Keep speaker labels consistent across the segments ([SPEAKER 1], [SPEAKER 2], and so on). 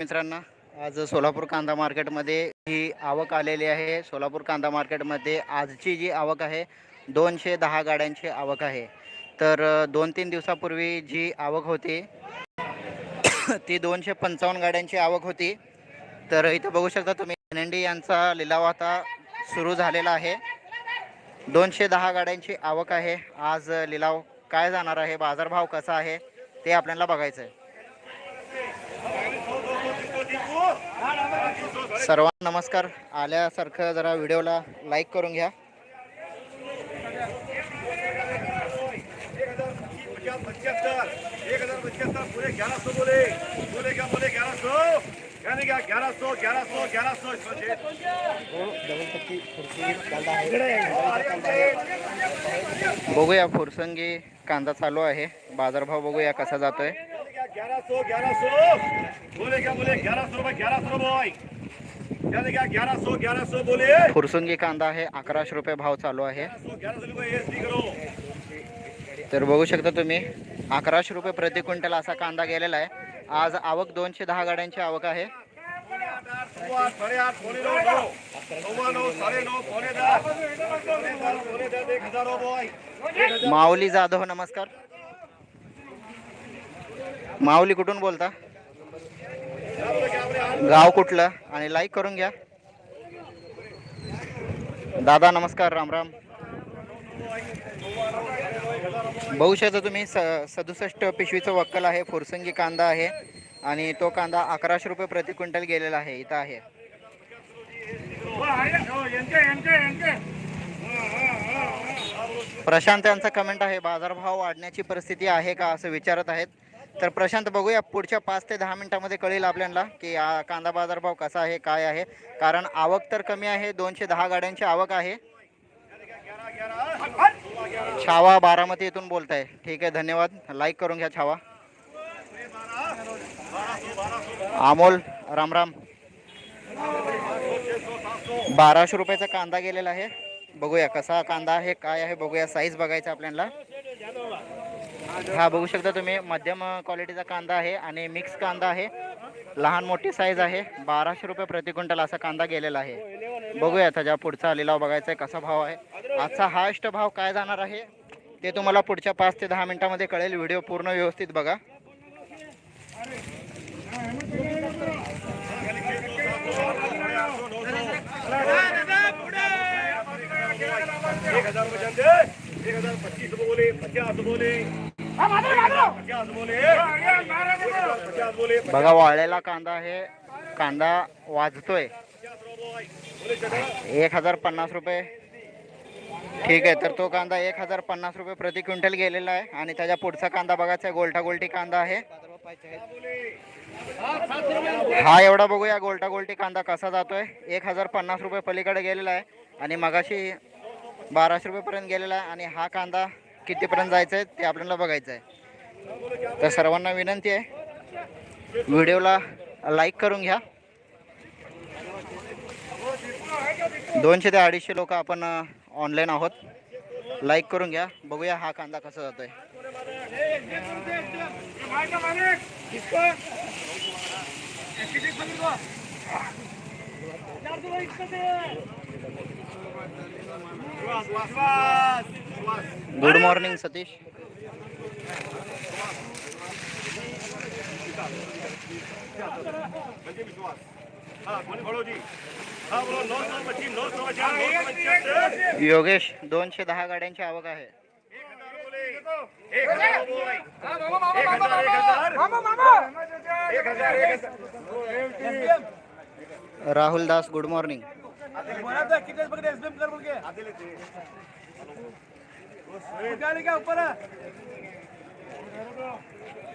[SPEAKER 1] मित्रांनो आज सोलापूर कांदा मार्केटमध्ये ही आवक आलेली आहे. सोलापूर कांदा मार्केटमध्ये आजची जी आवक आहे दोनशे दहा गाड्यांची आवक आहे. तर दोन तीन दिवसापूर्वी जी आवक होती ती दोनशे पंचावन्न गाड्यांची आवक होती. तर इथं बघू शकता तुम्ही धनंडी यांचा लिलाव आता सुरू झालेला आहे. दोनशे दहा गाड्यांची आवक आहे. आज लिलाव काय जाणार आहे बाजारभाव कसा आहे ते आपल्याला बघायचं आहे सर्वांना नमस्कार. आल्यासारखं जरा व्हिडिओला लाईक करून घ्या. बघूया फुरसंगी कांदा चालू आहे. बाजारभाव बघूया कसा जातोय.
[SPEAKER 2] ग्यारह सौ ग्यारह सौ। बोले क्या बोले ग्यारह सौ रुपये ग्यारह सौ बॉय यानी क्या ग्यारह सौ ग्यारह सौ बोले। ग्यारह
[SPEAKER 1] फुरसंगी कांदा आहे अकराशे रुपये भाव चालू आहे.
[SPEAKER 2] सौ ग्यारह सौ रुपये एस करो।
[SPEAKER 1] तर बघू शकता तुम्ही अकराशे रुपये प्रति क्विंटल असा कांदा गेलेला आहे. आज आवक दोनशे दहा गाड्यांची आवक आहे.
[SPEAKER 2] आठ पौने पौने पौने पौने एक हजार बॉय
[SPEAKER 1] माऊली जाधव नमस्कार. माऊली कुठून बोलता? गाव कुठलं? आणि लाईक करून घ्या. दादा नमस्कार राम राम. बघू शकता तुम्ही स सदुसष्ट पिशवीचं वक्कल आहे फुरसंगी कांदा आहे आणि तो कांदा अकराशे रुपये प्रति क्विंटल गेलेला आहे इथं आहे. प्रशांत यांचा कमेंट आहे बाजारभाव वाढण्याची परिस्थिती आहे का असं विचारत आहेत. तर प्रशांत बघूया पुढच्या पाच ते दहा मिनिटामध्ये कळेल आपल्याला की कांदा बाजारभाव कसा आहे काय आहे. कारण आवक तर कमी आहे दोनशे दहा गाड्यांची आवक आहे. छावा बारामती येथून बोलताय. ठीक आहे धन्यवाद. लाईक करून घ्या छावा. अमोल राम राम. बाराशे रुपयाचा कांदा गेलेला आहे. बघूया कसा कांदा आहे काय आहे बघूया साईज बघायचा आपल्याला. हा बघू शकता तुम्ही मध्यम क्वालिटीचा कांदा आहे आणि मिक्स कांदा आहे. लहान मोठी साईज आहे. बाराशे रुपये प्रति क्विंटल असा कांदा गेलेला आहे. बघूया त्याच्या पुढचा लिलाव बघायचा आहे कसा भाव आहे. आजचा हायस्ट भाव काय जाणार आहे ते तुम्हाला पुढच्या पाच ते दहा मिनिटामध्ये कळेल. व्हिडिओ पूर्ण व्यवस्थित बघा.
[SPEAKER 2] एक हजार पच्चीस बोले पचास बोले.
[SPEAKER 1] बघा वाळलेला कांदा आहे कांदा वाजतोय. एक हजार पन्नास रुपये. ठीक आहे तर तो कांदा एक हजार पन्नास रुपये प्रति क्विंटल गेलेला आहे. आणि त्याच्या पुढचा कांदा बघायचा गोलटा गोलटी कांदा आहे. हा एवढा बघूया गोलटा गोलटी कांदा कसा जातोय. एक हजार पन्नास रुपये पलीकडे गेलेला आहे. आणि मगाशी बाराशे रुपयेपर्यंत गेलेला आहे. आणि हा कांदा कितीपर्यंत जायचं आहे ते आपल्याला बघायचं आहे तर सर्वांना विनंती आहे व्हिडिओला लाईक करून घ्या. दोनशे ते अडीचशे लोक आपण ऑनलाईन आहोत. लाईक करून घ्या. बघूया हा कांदा कसा जातोय. गुड मॉर्निंग सतीश योगेश दोनशे दहा गाड्यांची आवक आहे. राहुल दास गुड मॉर्निंग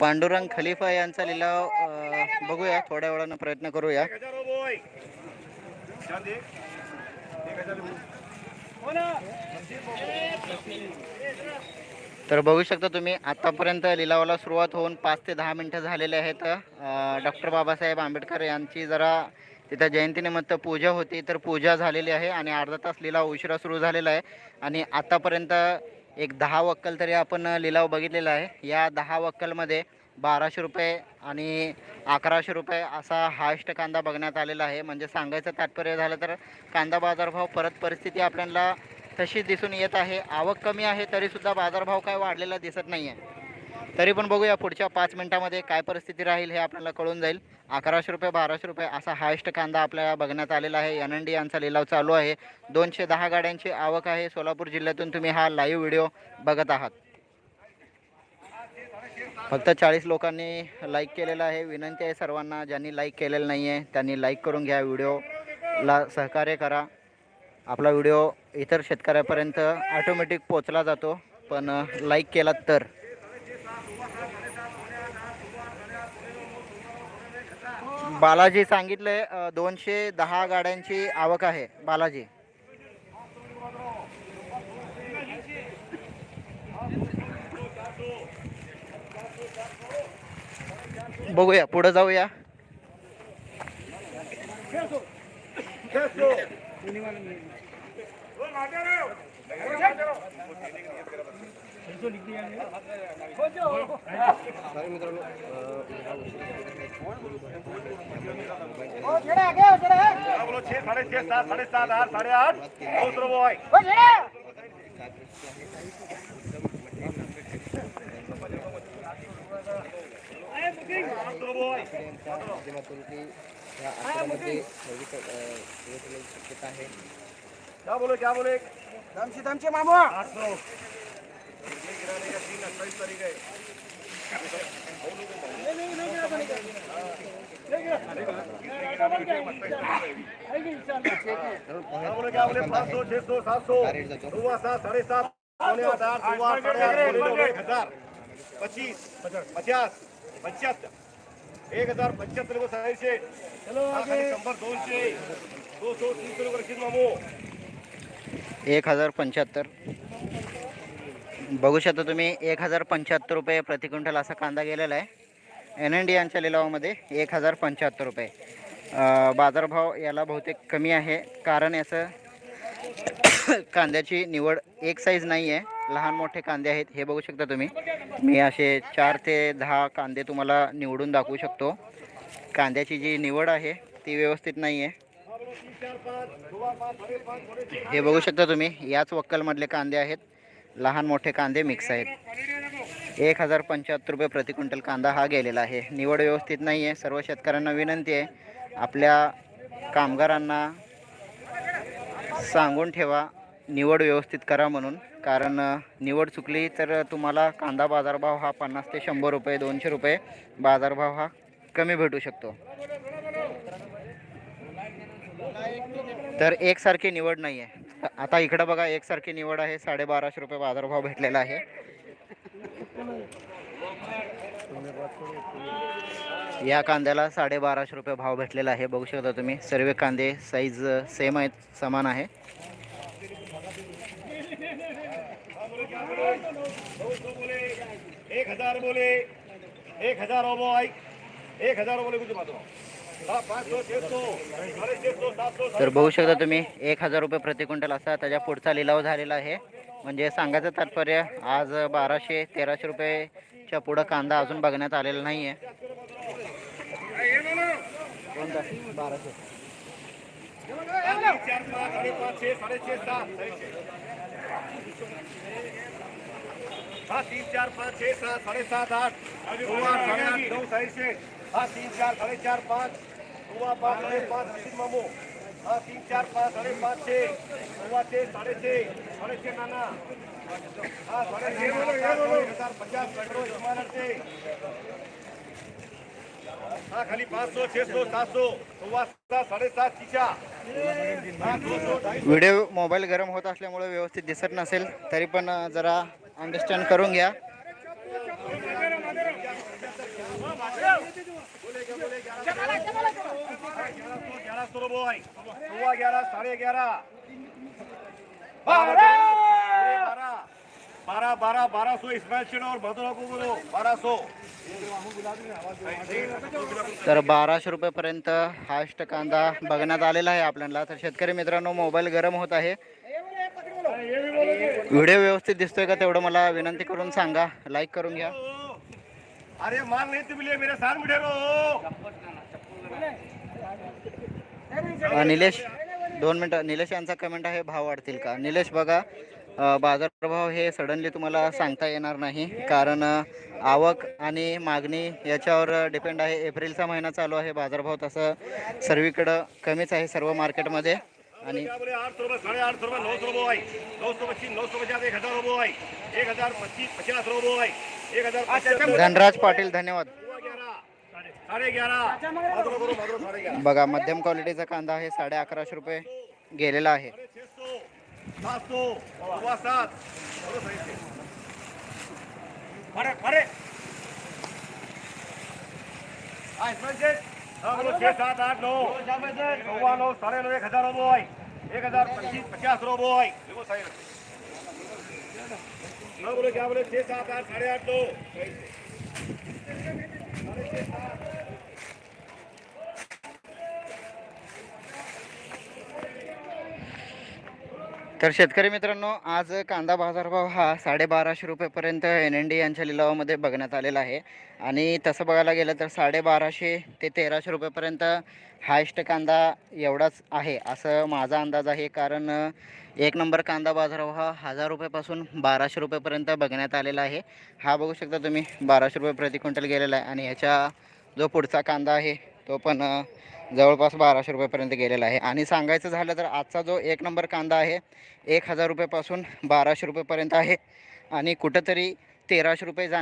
[SPEAKER 1] पांडुरंग खलिफा यांचा लिलाव बघूया थोड्या वेळानं प्रयत्न करूया. तर बघू शकता तुम्ही आतापर्यंत लिलावाला सुरुवात होऊन पाच ते दहा मिनटं झालेले आहेत. डॉक्टर बाबासाहेब आंबेडकर यांची जरा तिथं जयंतीनिमित्त पूजा होती तर पूजा झालेली आहे आणि अर्धा तास लिलाव उशिरा सुरू झालेला आहे. आणि आतापर्यंत एक दहा वक्कल तरी आपण लिलाव बघितलेला आहे. या दहा वक्कलमध्ये बाराशे रुपये आणि अकराशे रुपये असा हायस्ट कांदा बघण्यात आलेला आहे. म्हणजे सांगायचं तात्पर्य झालं तर कांदा बाजारभाव परत परिस्थिती आपल्याला तशीच दिसून येत आहे. आवक कमी आहे तरीसुद्धा बाजारभाव काय वाढलेला दिसत नाही आहे तरी पण बघूया पुढच्या पाच मिनिटामध्ये काय परिस्थिती राहील हे आपल्याला कळून जाईल. अकराशे रुपये बाराशे रुपये असा हायस्ट कांदा आपल्याला बघण्यात आलेला आहे. एन एन डी यांचा लिलाव चालू आहे. दोनशे दहा गाड्यांची आवक आहे. सोलापूर जिल्ह्यातून तुम्ही हा लाईव्ह व्हिडिओ बघत आहात. फक्त चाळीस लोकांनी लाईक केलेला आहे. विनंती आहे सर्वांना ज्यांनी लाईक केलेलं नाही आहे त्यांनी लाईक करून घ्या व्हिडिओला सहकार्य करा. आपला व्हिडिओ इतर शेतकऱ्यापर्यंत ऑटोमॅटिक पोचला जातो. पण लाईक केलात तर. बालाजी सांगितले अ, दोनशे दहा गाड्यांची आवक आहे. बालाजी. बघूया पुढे जाऊया.
[SPEAKER 2] हा, बोलो छे साडे छे सात साडे सात आठ साडे आठ पाऊस रबो आहे पाऊस रबो आहे क्या बोले क्या बोले
[SPEAKER 3] दमचे दमचे मामू
[SPEAKER 2] आठ सौ ये गिराने का तीन अट्ठाईस तारीख है क्या बोले क्या बोले पाँच सौ छह सौ सात सौ सुबह सात साढ़े सात पौने आठ आठ सुबह आठ साढ़े आठ पौने नौ एक हजार पच्चीस पचास पंच्याहत्तर एक हजार पंच्याहत्तर को सहाशे शंभर दोनशे दो सौ तीनशे रुपये रशीद मामू
[SPEAKER 1] एक हजार पंच्याहत्तर बघू शकता तुम्ही एक हजार पंच्याहत्तर रुपये प्रति क्विंटल असा कांदा गेलेला आहे. एन एन डी यांच्या लिलावामध्ये एक हजार पंच्याहत्तर रुपये. बाजारभाव याला बहुतेक कमी आहे कारण याचं कांद्याची निवड एक साईज नाही आहे. लहान मोठे कांदे आहेत हे बघू शकता तुम्ही. मी असे चार ते दहा कांदे तुम्हाला निवडून दाखवू शकतो. कांद्याची जी निवड आहे ती व्यवस्थित नाही आहे. हे बघू शकता तुम्ही याच वक्कलमधले कांदे आहेत. लहान मोठे कांदे मिक्स आहेत. एक हजार पंच्याहत्तर रुपये प्रति क्विंटल कांदा हा गेलेला आहे. निवड व्यवस्थित नाही आहे सर्व शेतकऱ्यांना विनंती आहे. आपल्या कामगारांना सांगून ठेवा. निवड व्यवस्थित करा म्हणून. कारण निवड चुकली तर तुम्हाला कांदा बाजारभाव हा पन्नास ते शंभर रुपये दोनशे रुपये बाजारभाव हा कमी भेटू शकतो. तर एकसारखी निवड नाही आहे आता इकडं बघा एकसारखी निवड आहे. साडेबाराशे रुपये बाजारभाव भेटलेला आहे. या कांद्याला साडेबाराशे रुपये भाव भेटलेला आहे. बघू शकता तुम्ही सर्व कांदे साईज सेम आहेत समान आहे.
[SPEAKER 2] एक हजार बोले एक हजार एक हजार बोले
[SPEAKER 1] तर बघू शकता तुम्ही एक हजार रुपये प्रति क्विंटल असा त्याच्या पुढचा लिलाव झालेला आहे. म्हणजे सांगायचं तात्पर्य आज बाराशे तेराशे रुपयेच्या पुढं कांदा अजून बघण्यात आलेला नाही आहे बाराशे.
[SPEAKER 2] चार तीन चार पाच छे सात साडेसात आठ दो आठ साढ़े आठ नौ तीन चार साडेचार पाच. दो पाँच साढ़े पाँच रशीद मामू. हाँ तीन चार पाँच साढ़े पाँच छः दो छः साढ़े छः साढ़े छः नाना हाँ एक हजार पचास पेट्रोल हिमालय से हाँ खाली पाँच सौ छः सौ सात सौ सव्वा सात साढ़े सात चिचा हाँ दो सौ ढाई सौ
[SPEAKER 1] व्हिडिओ मोबाईल गरम होत असल्यामुळे व्यवस्थित दिसत नसेल तरी पण जरा अंडरस्टँड करून घ्या.
[SPEAKER 2] ग्यारह सौ रुपये आई ग्यारह साढ़े ग्यारह बारह बारह बारह सौ इसमाइल और भदोरा को बोलो बारह सौ
[SPEAKER 1] तर बाराशे रुपयेपर्यंत हायस्ट कांदा बघण्यात आलेला आहे आपल्याला. तर शेतकरी मित्रांनो मोबाईल गरम होत आहे. व्हिडिओ व्यवस्थित दिसतोय का तेवढं मला विनंती करून सांगा. लाईक करून घ्या.
[SPEAKER 2] अरे माल नहीं तुम लिए मेरे साथ में ठहरो.
[SPEAKER 1] निलेश दोन मिनटं. निलेश यांचा कमेंट आहे भाव वाढतील का? निलेश बघा अ, बाजारभाव हे सडनली तुम्हाला सांगता येणार नाही कारण आवक आणि मागणी याच्यावर डिपेंड आहे. एप्रिलचा महिना चालू आहे बाजारभाव तसं सर्वीकडं कमीच आहे सर्व मार्केटमध्ये आणि
[SPEAKER 2] बोले आठ सौ रुपये साढ़े आठ सौ रुपये नौ सौ रुपये आई नौ सौ पच्चीस नौ सौ पचास एक हजार रुपये आई एक हजार पच्चीस पचास रुपये आई एक हजार
[SPEAKER 1] धनराज पाटील धन्यवाद.
[SPEAKER 2] साढ़े ग्यारह माधुरो करो माधुरो साढ़े ग्यारह
[SPEAKER 1] बघा मध्यम क्वालिटीचा कांदा आहे साडे अकराशे रुपये गेलेला आहे.
[SPEAKER 2] सात. आठ नौ सवा नौ साढ़े नौ एक हजार रुपये आई एक हजार पच्चीस पचास रुपये आई देखो सही हाँ बोलो क्या बोले छः सात आठ साढ़े आठ
[SPEAKER 1] तर शेतकरी मित्रांनो आज कांदा बाजारभाव हा साडेबाराशे रुपयेपर्यंत एन एन डी यांच्या लिलावामध्ये बघण्यात आलेला आहे. आणि तसं बघायला गेलं तर साडेबाराशे ते तेराशे रुपयेपर्यंत हायस्ट कांदा एवढाच आहे असं माझा अंदाज आहे. कारण एक नंबर कांदा बाजारभाव हा हजार रुपयेपासून बाराशे रुपयेपर्यंत बघण्यात आलेला आहे. हा बघू शकता तुम्ही बाराशे रुपये प्रति क्विंटल गेलेला आहे. आणि ह्याच्या जो पुढचा कांदा आहे तो पण जवळपास बाराशे रुपयेपर्यंत गेलेला आहे. आणि सांगायचं झालं तर आजचा जो एक नंबर कांदा आहे एक हजार रुपयेपासून बाराशे रुपयेपर्यंत आहे. आणि कुठंतरी तेराशे रुपये जा